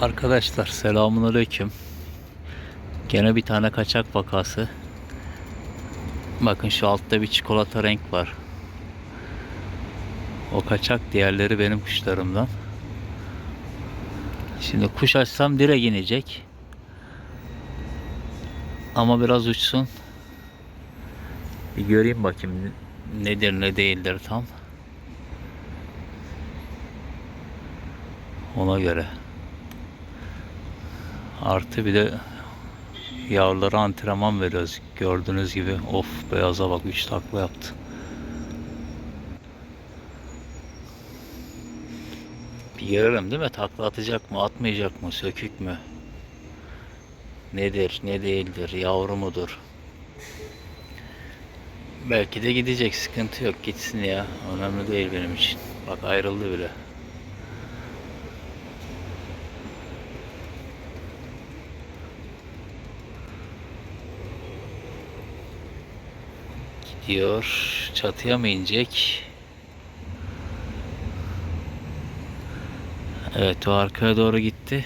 Arkadaşlar selamun aleyküm. Gene bir tane kaçak vakası. Bakın şu altta bir çikolata renk var. O kaçak diğerleri benim kuşlarımdan. Şimdi kuş açsam direkt inecek. Ama biraz uçsun. Bir göreyim bakayım nedir ne değildir tam. Ona göre. Artı bir de yavrulara antrenman veriyoruz. Gördüğünüz gibi of beyaza bak 3 takla yaptı. Bir görelim değil mi? Takla atacak mı, atmayacak mı, sökük mü? Nedir, ne değildir, yavru mudur? Belki de gidecek, sıkıntı yok. Gitsin ya. Önemli değil benim için. Bak ayrıldı bile. Gidiyor. Çatıya mı inecek? Evet o arkaya doğru gitti.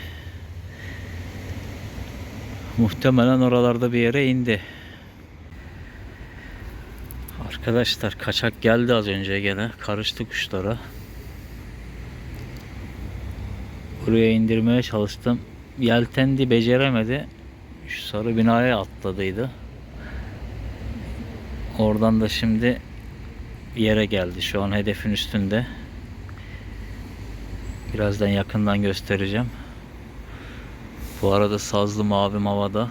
Muhtemelen oralarda bir yere indi. Arkadaşlar kaçak geldi az önce gene. Karıştı kuşlara. Buraya indirmeye çalıştım. Yeltendi beceremedi. Şu sarı binaya atladıydı. Oradan da şimdi yere geldi. Şu an hedefin üstünde. Birazdan yakından göstereceğim. Bu arada sazlı mavim havada.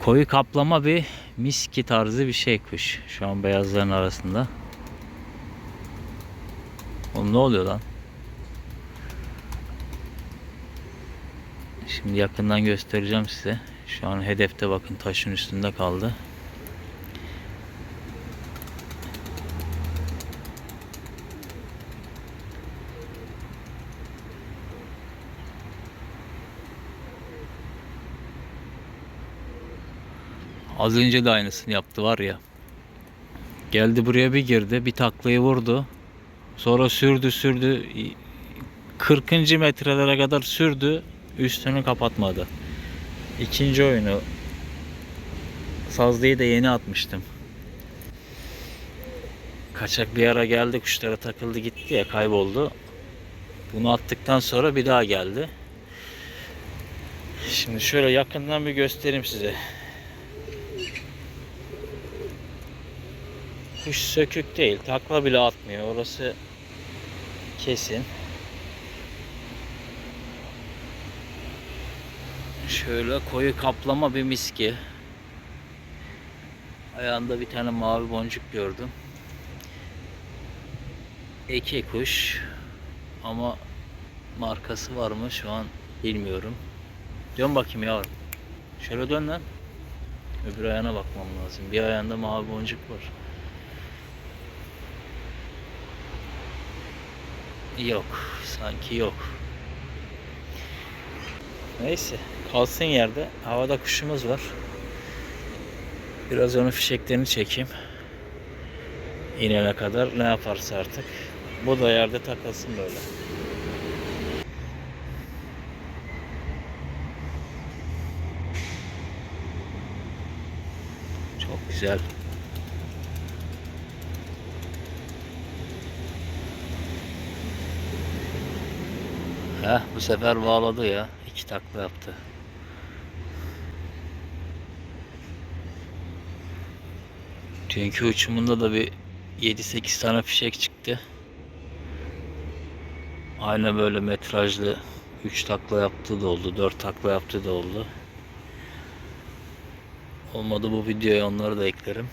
Koyu kaplama bir miski tarzı bir şey kuş. Şu an beyazların arasında. Oğlum ne oluyor lan? Şimdi yakından göstereceğim size. Şu an hedefte bakın taşın üstünde kaldı. Az önce de aynısını yaptı var ya. Geldi buraya bir girdi. Bir taklayı vurdu. Sonra sürdü sürdü. 40. metrelere kadar sürdü. Üstünü kapatmadı. İkinci oyunu. Sazlıyı da yeni atmıştım. Kaçak bir ara geldi kuşlara takıldı gitti ya kayboldu. Bunu attıktan sonra bir daha geldi. Şimdi şöyle yakından bir göstereyim size. Kuş sökük değil. Takla bile atmıyor. Orası kesin. Şöyle koyu kaplama bir miski. Ayağında bir tane mavi boncuk gördüm. Eke kuş. Ama markası var mı şu an bilmiyorum. Dön bakayım yavrum. Şöyle dön lan. Öbür ayağına bakmam lazım. Bir ayağında mavi boncuk var. Yok. Sanki yok. Neyse. Kalsın yerde. Havada kuşumuz var. Biraz onun fişeklerini çekeyim. İnene kadar ne yaparsa artık. Bu da yerde takılsın böyle. Çok güzel. Heh, bu sefer bağladı ya. İki takla yaptı. Dünkü uçumunda da bir 7-8 tane fişek çıktı. Aynı böyle metrajlı 3 takla yaptığı da oldu, 4 takla yaptığı da oldu. Olmadı bu videoya onları da eklerim.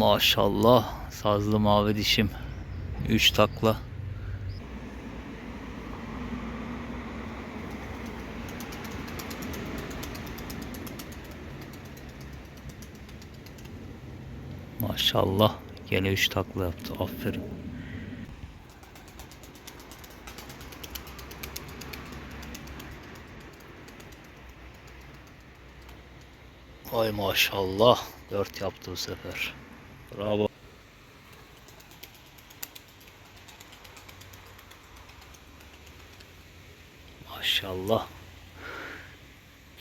maşallah sazlı mavi dişim. 3 takla. Maşallah gene 3 takla yaptı. Aferin. Ay maşallah 4 yaptı bu sefer. Bravo. Maşallah.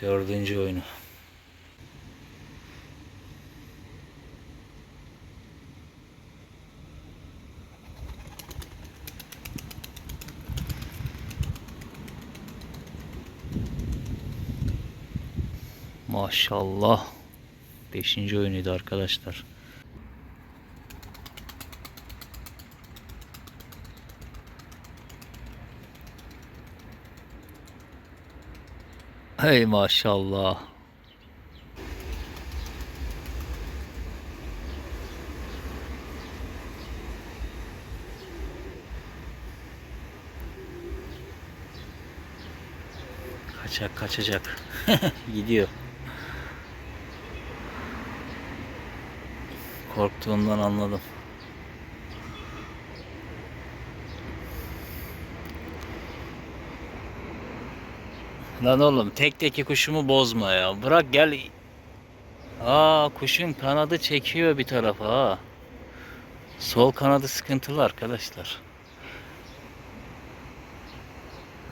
Dördüncü oyunu. Maşallah. Beşinci oyunuydu arkadaşlar. Hey maşallah. Kaçak kaçacak. Gidiyor. Korktuğundan anladım. Lan oğlum tek teki kuşumu bozma ya. Bırak gel. Aa kuşun kanadı çekiyor bir tarafa ha. Sol kanadı sıkıntılı arkadaşlar.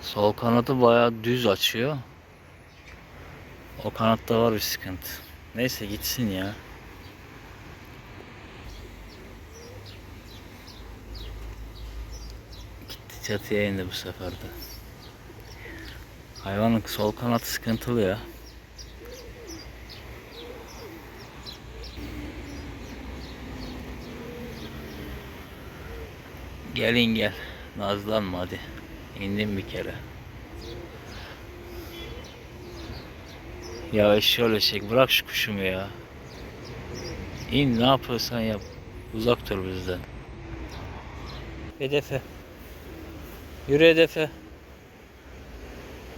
Sol kanadı bayağı düz açıyor. O kanatta var bir sıkıntı. Neyse gitsin ya. Gitti çatıya indi bu sefer de. Hayvanın sol kanatı sıkıntılı ya. Gelin gel. Nazlanma hadi. İndim bir kere. Ya şöyle çek. Bırak şu kuşumu ya. İn ne yapıyorsan yap. Uzak dur bizden. Hedefe. Yürü hedefe.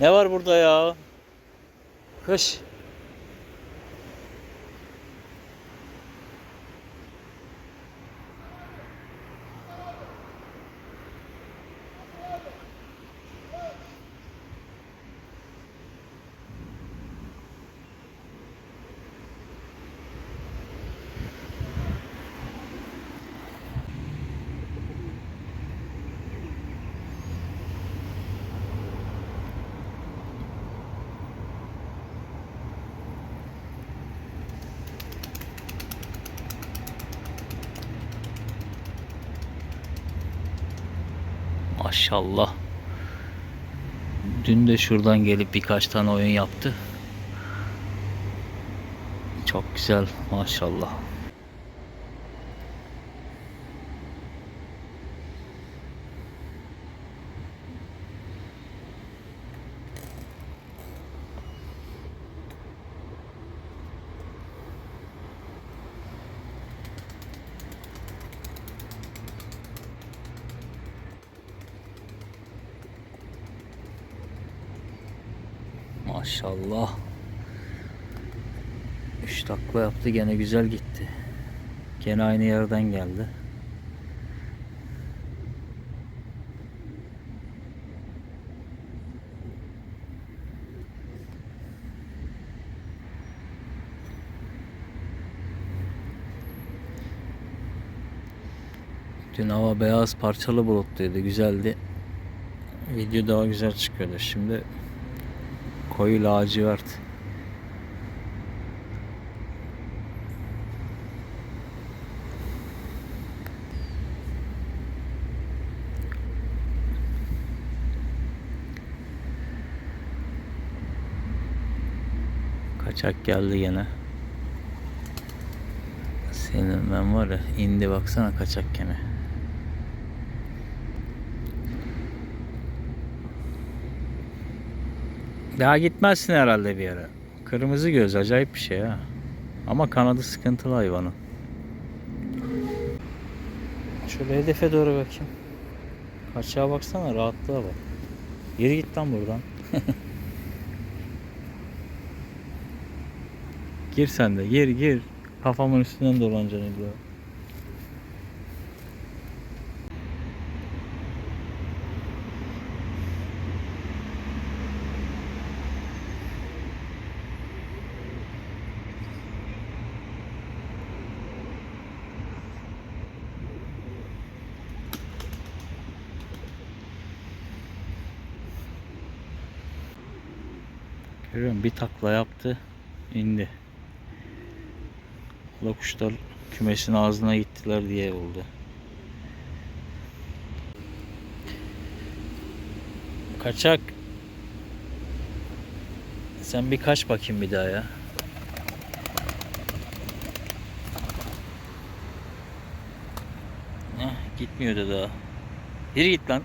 Ne var burada ya? Kış. Maşallah. Dün de şuradan gelip birkaç tane oyun yaptı. Çok güzel maşallah. Maşallah. 3 takla yaptı gene güzel gitti. Gene aynı yerden geldi. Dün hava beyaz parçalı bulutluydu. Güzeldi. Video daha güzel çıkıyordu. Şimdi koyu lacivert. Kaçak geldi gene. Senin ben var ya indi baksana kaçak gene. Daha gitmezsin herhalde bir yere. Kırmızı göz acayip bir şey ha. Ama kanadı sıkıntılı hayvanın. Şöyle hedefe doğru bakayım. Kaçağa baksana rahatlığa bak. Yürü git lan buradan. gir sen de gir gir. Kafamın üstünden dolanacaksın. Görüyor? Bir takla yaptı. indi. Da kuşlar kümesin ağzına gittiler diye oldu. Kaçak. Sen bir kaç bakayım bir daha ya. Heh, gitmiyordu daha. Yürü git lan.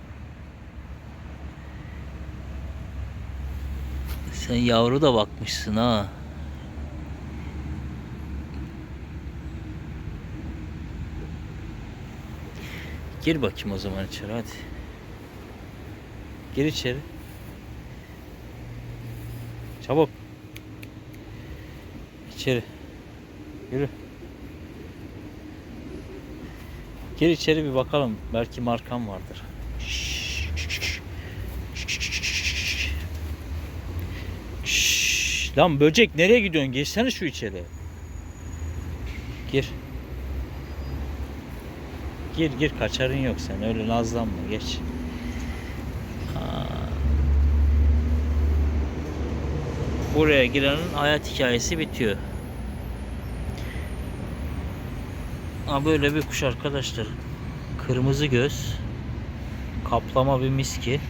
Sen yavru da bakmışsın ha. Gir bakayım o zaman içeri hadi. Gir içeri. Çabuk. İçeri. Yürü. Gir içeri bir bakalım. Belki markam vardır. Lan böcek nereye gidiyorsun? Geçsene şu içeri. Gir. Gir gir kaçarın yok sen öyle nazlanma geç. Buraya girenin hayat hikayesi bitiyor. Ha böyle bir kuş arkadaşlar. Kırmızı göz. Kaplama bir miski.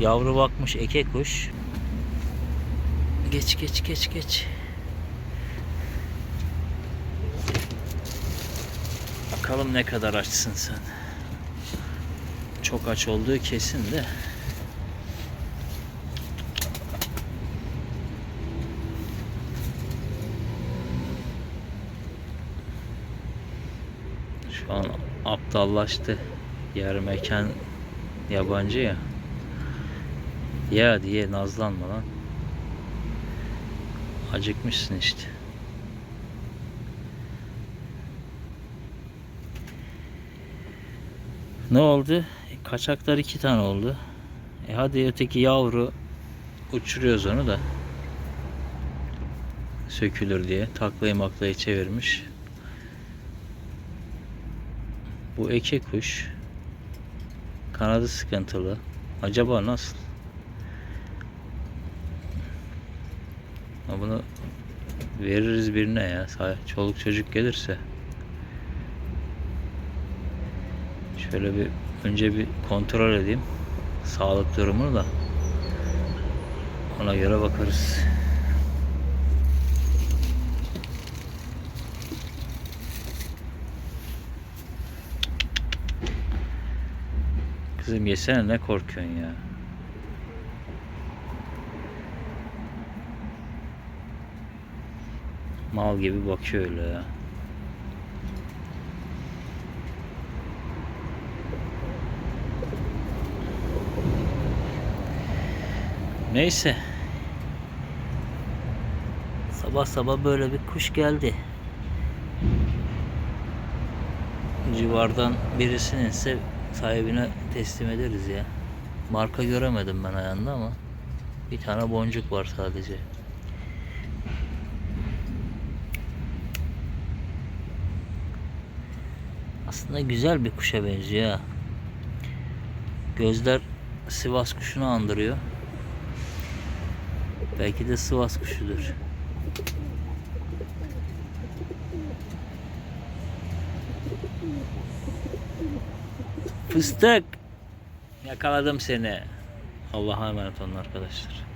Yavru bakmış eke kuş. Geç geç geç geç. Bakalım ne kadar açsın sen. Çok aç olduğu kesin de. Şu an aptallaştı. Yer mekan yabancı ya. Ya diye nazlanma lan. Acıkmışsın işte. Ne oldu? E, kaçaklar iki tane oldu. E hadi öteki yavru uçuruyoruz onu da. Sökülür diye. Taklayı maklayı çevirmiş. Bu eke kuş. Kanadı sıkıntılı. Acaba nasıl? Ha bunu veririz birine ya. Çoluk çocuk gelirse. Şöyle bir önce bir kontrol edeyim. Sağlık durumunu da. Ona göre bakarız. Kızım yesene ne korkuyorsun ya? Mal gibi bakıyor öyle ya. Neyse. Sabah sabah böyle bir kuş geldi. Civardan birisinin ise sahibine teslim ederiz ya. Marka göremedim ben ayağında ama bir tane boncuk var sadece. Aslında güzel bir kuşa benziyor ha. Gözler Sivas kuşunu andırıyor. Belki de Sivas kuşudur. Fıstık. Yakaladım seni. Allah'a emanet olun arkadaşlar.